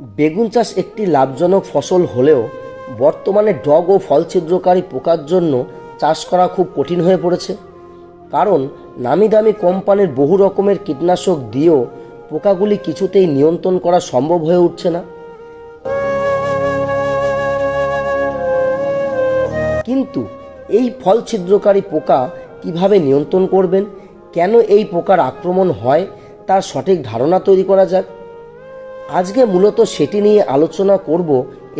বেগুন চাষ একটি লাভজনক ফসল হলেও বর্তমানে ডগ ও ফল ছিদ্রকারী পোকার জন্য চাষ করা খুব কঠিন হয়ে পড়েছে। কারণ নামি দামি কোম্পানির বহু রকমের কীটনাশক দিয়েও পোকাগুলি কিছুতেই নিয়ন্ত্রণ করা সম্ভব হয়ে উঠছে না। কিন্তু এই ফল ছিদ্রকারী পোকা কীভাবে নিয়ন্ত্রণ করবেন, কেন এই পোকার আক্রমণ হয়, তার সঠিক ধারণা তৈরি করা যাক। আজকে মূলত সেটি নিয়ে আলোচনা করব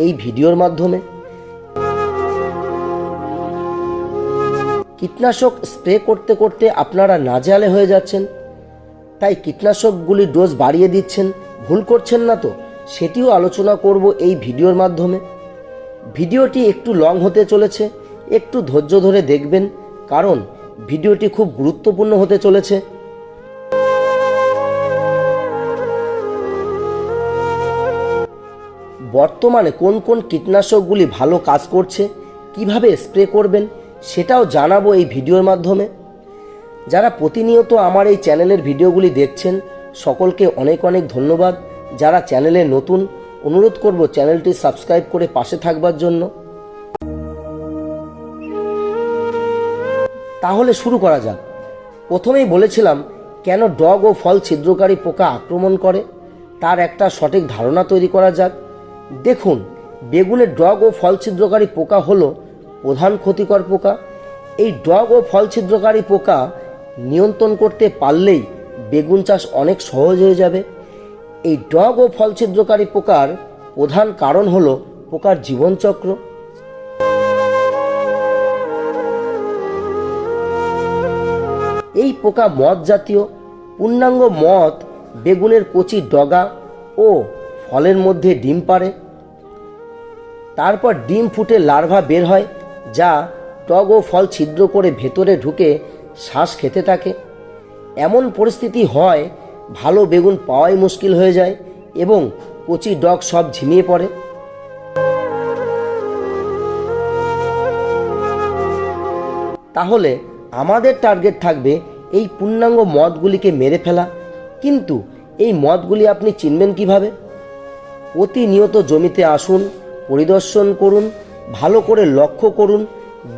এই ভিডিওর মাধ্যমে। কীটনাশক স্প্রে করতে করতে আপনারা নাজেহালে হয়ে যাচ্ছেন, তাই কীটনাশকগুলির ডোজ বাড়িয়ে দিচ্ছেন, ভুল করছেন না তো, সেটিও আলোচনা করব এই ভিডিওর মাধ্যমে। ভিডিওটি একটু লং হতে চলেছে, একটু ধৈর্য ধরে দেখবেন, কারণ ভিডিওটি খুব গুরুত্বপূর্ণ হতে চলেছে। বর্তমানে কোন কোন কীটনাশকগুলি ভালো কাজ করছে, কীভাবে স্প্রে করবেন, সেটাও জানাব এই ভিডিওর মাধ্যমে। যারা প্রতিনিয়ত আমার এই চ্যানেলের ভিডিওগুলি দেখছেন, সকলকে অনেক অনেক ধন্যবাদ। যারা চ্যানেলে নতুন, অনুরোধ করব চ্যানেলটি সাবস্ক্রাইব করে পাশে থাকবার জন্য। তাহলে শুরু করা যাক। প্রথমেই বলেছিলাম, কেন ডগ ও ফল ছিদ্রকারী পোকা আক্রমণ করে? তার একটা সঠিক ধারণা তৈরি করা যাক। দেখুন বেগুনের ডগ ও ফল ছিদ্রকারী পোকা হলো প্রধান ক্ষতিকর পোকা। এই ডগ ও ফল ছিদ্রকারী পোকা নিয়ন্ত্রণ করতে পারলেই বেগুন চাষ অনেক সহজ হয়ে যাবে। এই ডগ ও ফল ছিদ্রকারী পোকার প্রধান কারণ হলো পোকার জীবনচক্র। এই পোকা মদ জাতীয়। পূর্ণাঙ্গ মদ, বেগুনের কচি ডগা ও ফলের মধ্যে ডিম পারে তারপর ডিম ফুটে লার্ভা বের হয়, যা টগ ও ফল ছিদ্র করে ভেতরে ঢুকে শ্বাস খেতে থাকে। এমন পরিস্থিতি হয়, ভালো বেগুন পাওয়াই মুশকিল হয়ে যায় এবং কচি ডগ সব ঝিমিয়ে পড়ে। তাহলে আমাদের টার্গেট থাকবে এই পূর্ণাঙ্গ মদগুলিকে মেরে ফেলা। কিন্তু এই মদগুলি আপনি চিনবেন কীভাবে? প্রতিনিয়ত জমিতে আসুন, পরিদর্শন করুন, ভালো করে লক্ষ্য করুন,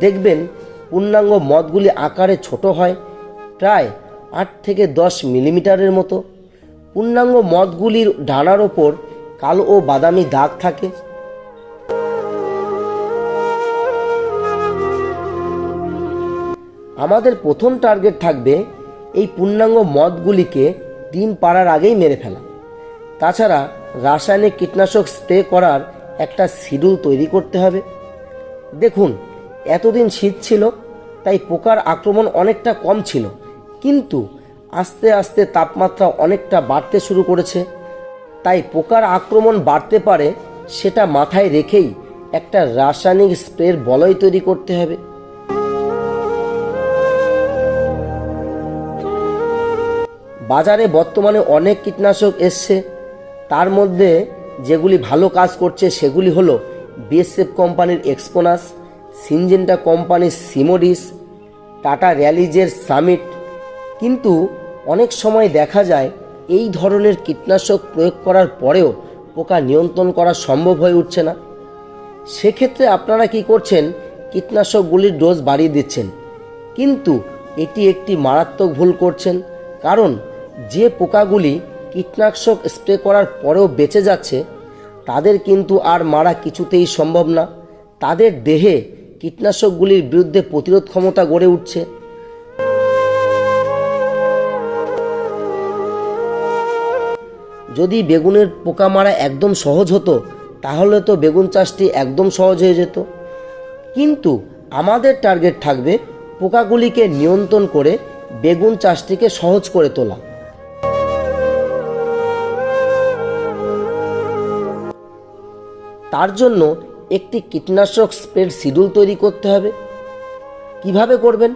দেখবেন পূর্ণাঙ্গ মদগুলি আকারে ছোট হয়, প্রায় আট থেকে দশ মিলিমিটারের মতো। পূর্ণাঙ্গ মদগুলির ডানার ওপর কালো ও বাদামি দাগ থাকে। আমাদের প্রথম টার্গেট থাকবে এই পূর্ণাঙ্গ মদগুলিকে ডিম পাড়ার আগেই মেরে ফেলা। তাছাড়া রাসায়নিক কীটনাশক স্প্রে করার একটা শিডিউল তৈরি করতে হবে। দেখুন, এতদিন শীত ছিল, তাই পোকার আক্রমণ অনেকটা কম ছিল, কিন্তু আস্তে আস্তে তাপমাত্রা অনেকটা বাড়তে শুরু করেছে। তাই পোকার আক্রমণ বাড়তে পারে সেটা মাথায় রেখেই একটা রাসায়নিক স্প্রের বলয় তৈরি করতে হবে। বাজারে বর্তমানে অনেক কীটনাশক এসছে তার মধ্যে যেগুলি ভালো কাজ করছে সেগুলি হলো বিএসএফ কোম্পানির এক্সপোনাস সিনজেন্টা কোম্পানির সিমোডিস টাটা র্যালিজের সামিট কিন্তু অনেক সময় দেখা যায় এই ধরনের কীটনাশক প্রয়োগ করার পরেও পোকা নিয়ন্ত্রণ করা সম্ভব হয়ে উঠছে না। সেক্ষেত্রে আপনারা কি করছেন? কীটনাশকগুলির ডোজ বাড়িয়ে দিচ্ছেন। কিন্তু এটি একটি মারাত্মক ভুল করছেন। কারণ যে পোকাগুলি কীটনাশক স্প্রে করার পরেও বেঁচে যাচ্ছে, তাদের কিন্তু আর মারা কিছুতেই সম্ভব না। তাদের দেহে কীটনাশকগুলির বিরুদ্ধে প্রতিরোধ ক্ষমতা গড়ে উঠছে। যদি বেগুনের পোকা মারা একদম সহজ হতো, তাহলে তো বেগুন চাষটি একদম সহজ হয়ে যেত। কিন্তু আমাদের টার্গেট থাকবে পোকাগুলিকে নিয়ন্ত্রণ করে বেগুন চাষটিকে সহজ করে তোলা। তার জন্য একটি কীটনাশক স্প্রের শিডিউল তৈরি করতে হবে। কীভাবে করবেন?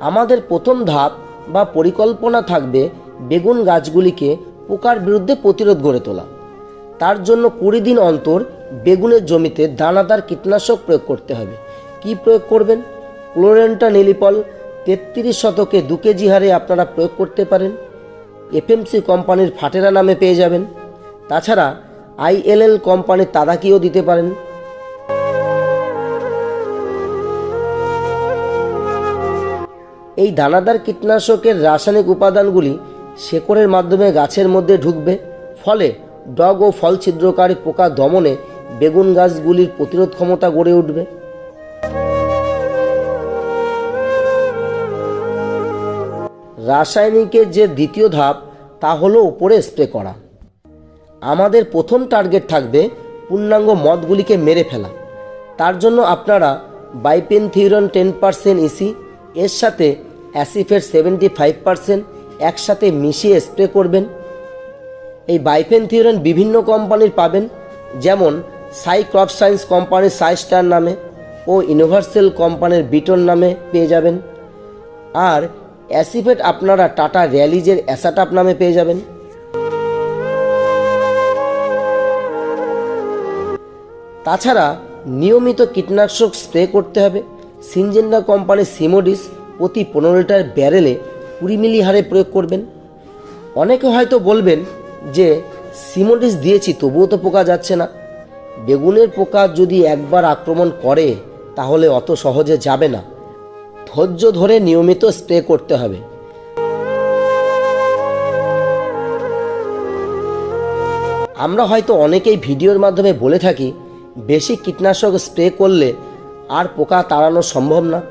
আমাদের প্রথম ধাপ বা পরিকল্পনা থাকবে বেগুন গাছগুলিকে পোকার বিরুদ্ধে প্রতিরোধ গড়ে তোলা। তার জন্য কুড়ি দিন অন্তর বেগুনের জমিতে দানাদার কীটনাশক প্রয়োগ করতে হবে। কি প্রয়োগ করবেন? ক্লোরেন্টা নিলিপল তেত্রিশ শতকে দু কেজি হারে আপনারা প্রয়োগ করতে পারেন। এফএমসি কোম্পানির ফাটেরা নামে পেয়ে যাবেন। তাছাড়া আইএলএল কোম্পানির তাদাকিও দিতে পারেন। এই দানাদার কীটনাশকের রাসায়নিক উপাদানগুলি শেকড়ের মাধ্যমে গাছের মধ্যে ঢুকবে, ফলে ডগ ও ফল ছিদ্রকারী পোকা দমনে বেগুন গাছগুলির প্রতিরোধ ক্ষমতা গড়ে উঠবে। রাসায়নিকের যে দ্বিতীয় ধাপ, তা হলো উপরে স্প্রে করা। আমাদের প্রথম টার্গেট থাকবে পূর্ণাঙ্গ মদগুলিকে মেরে ফেলা। তার জন্য আপনারা বাইপেনথিউরন টেন পার্সেন্ট ইসি এর সাথে অ্যাসিফের সেভেন্টি ফাইভ পার্সেন্ট একসাথে মিশিয়ে স্প্রে করবেন। এই বাইপেনথিউরন বিভিন্ন কোম্পানির পাবেন, যেমন সাই ক্রপ সায়েন্স কোম্পানির সাই স্টার নামে ও ইউনিভার্সাল কোম্পানির বিটন নামে পেয়ে যাবেন। আর অ্যাসিফেট আপনারা টাটা র্যালিজের অ্যাসাটাপ নামে পেয়ে যাবেন। তাছাড়া নিয়মিত কীটনাশক স্প্রে করতে হবে। সিনজেন্ডা কোম্পানির সিমোডিস প্রতি পনেরো লিটার ব্যারেলে কুড়ি মিলি হারে প্রয়োগ করবেন। অনেকে হয়তো বলবেন যে, সিমোডিস দিয়েছি, তবুও তো পোকা যাচ্ছে না। বেগুনের পোকা যদি একবার আক্রমণ করে, তাহলে অত সহজে যাবে না। ধৈর্য ধরে নিয়মিত স্প্রে করতে হবে। আমরা হয়তো অনেকেই ভিডিওর মাধ্যমে বলে থাকি বেশি কীটনাশক স্প্রে করলে আর পোকা তাড়ানো সম্ভব না।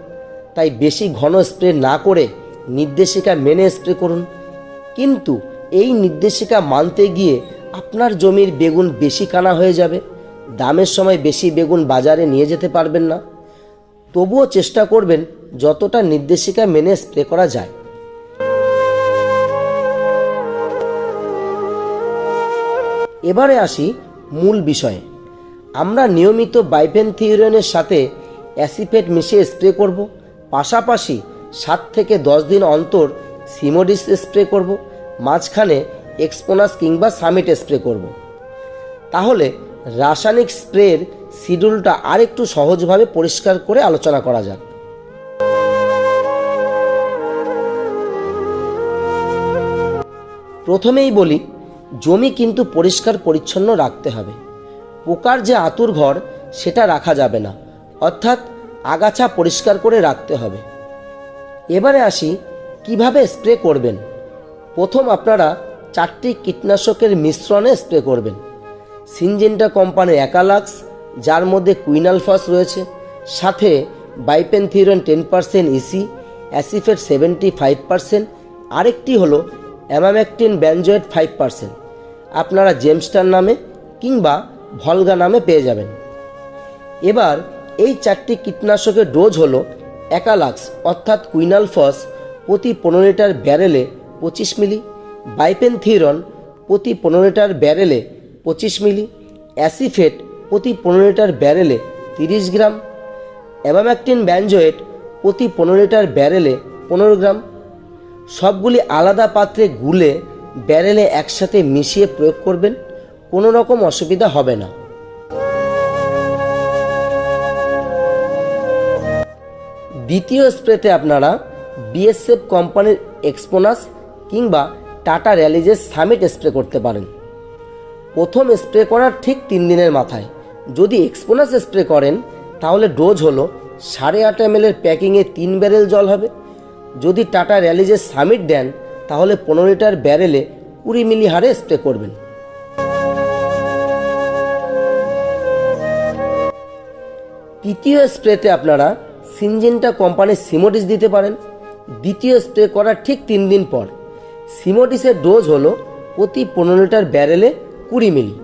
তাই বেশি ঘন স্প্রে না করে নির্দেশিকা মেনে স্প্রে করুন। কিন্তু এই নির্দেশিকা মানতে গিয়ে আপনার জমির বেগুন বেশি কানা হয়ে যাবে। দামের সময় বেশি বেগুন বাজারে নিয়ে যেতে পারবেন না। তবুও চেষ্টা করবেন যতটা নির্দেশিকা মেনে স্প্রে করা যায়। এবারে আসি মূল বিষয়ে। আমরা নিয়মিত বাইপেনথিউরনের সাথে অ্যাসিফেট মিশিয়ে স্প্রে করব, পাশাপাশি সাত থেকে দশ দিন অন্তর সিমোডিস স্প্রে করব, মাঝখানে এক্সপোনাস কিংবা সামিট স্প্রে করব। তাহলে রাসায়নিক স্প্রের শিডিউলটা আরেকটু সহজভাবে পরিষ্কার করে আলোচনা করা যাক। প্রথমেই বলি, জমি কিন্তু পরিষ্কার পরিচ্ছন্ন রাখতে হবে। পোকার যে আতুর ঘর, সেটা রাখা যাবে না। অর্থাৎ আগাছা পরিষ্কার করে রাখতে হবে। এবারে আসি, কীভাবে স্প্রে করবেন? প্রথম আপনারা চারটি কীটনাশকের মিশ্রণে স্প্রে করবেন। সিনজেন্টা কোম্পানির অ্যাকালাক্স, যার মধ্যে কুইনালফাস রয়েছে, সাথে bifenthrin ten percent EC acephate seventy five percent, আরেকটি হলো অ্যামামেকটিন ব্যানজয়েড ফাইভ পার্সেন্ট। আপনারা জেমস্টার নামে কিংবা ভলগা নামে পেয়ে যাবেন। এবার এই চারটি কীটনাশকের ডোজ হল অ্যাকালাক্স অর্থাৎ কুইনালফস, প্রতি পনেরো লিটার ব্যারেলে পঁচিশ মিলি, বাইপেনথিরন, প্রতি পনেরো লিটার ব্যারেলে পঁচিশ মিলি, অ্যাসিফেট, প্রতি পনেরো লিটার ব্যারেলে তিরিশ গ্রাম, অ্যামাম্যাকটিন ব্যানজয়েট, প্রতি পনেরো লিটার ব্যারেলে পনেরো গ্রাম। সবগুলি আলাদা পাত্রে গুলে ব্যারেলে একসাথে মিশিয়ে প্রয়োগ করবেন। কোনো রকম অসুবিধা হবে না। দ্বিতীয় স্প্রেতে আপনারা বিএসএফ কোম্পানির এক্সপোনাস কিংবা টাটা র্যালিজের সামিট স্প্রে করতে পারেন। প্রথম স্প্রে করার ঠিক তিন দিনের মাথায়। যদি এক্সপোনাস স্প্রে করেন, তাহলে ডোজ হলো সাড়ে আট এম এর প্যাকিংয়ে তিন ব্যারেল জল হবে। যদি টাটা র্যালিজের সামিট দেন, তাহলে পনেরো লিটার ব্যারেলে কুড়ি মিলি হারে স্প্রে করবেন। তৃতীয় স্প্রেতে আপনারা সিনজেন্টা কোম্পানির সিমোটিস দিতে পারেন। দ্বিতীয় স্প্রে করার ঠিক তিন দিন পর। সিমোটিসের ডোজ হলো প্রতি পনেরো লিটার ব্যারেলে কুড়ি মিলি।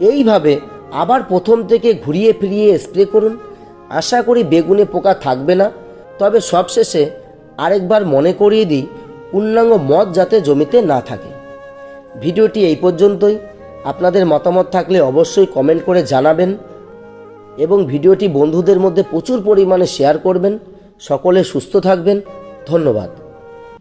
এইভাবে আবার প্রথম থেকে ঘুরিয়ে ফিরিয়ে স্প্রে করুন। আশা করি বেগুনে পোকা থাকবে না। তবে সবশেষে আরেকবার মনে করিয়ে দিই, পূর্ণাঙ্গ মদ যাতে জমিতে না থাকে। ভিডিওটি এই পর্যন্তই। আপনাদের মতামত থাকলে অবশ্যই কমেন্ট করে জানাবেন। এবং ভিডিওটি বন্ধুদের মধ্যে প্রচুর পরিমাণে শেয়ার করবেন। সকলে সুস্থ থাকবেন। ধন্যবাদ।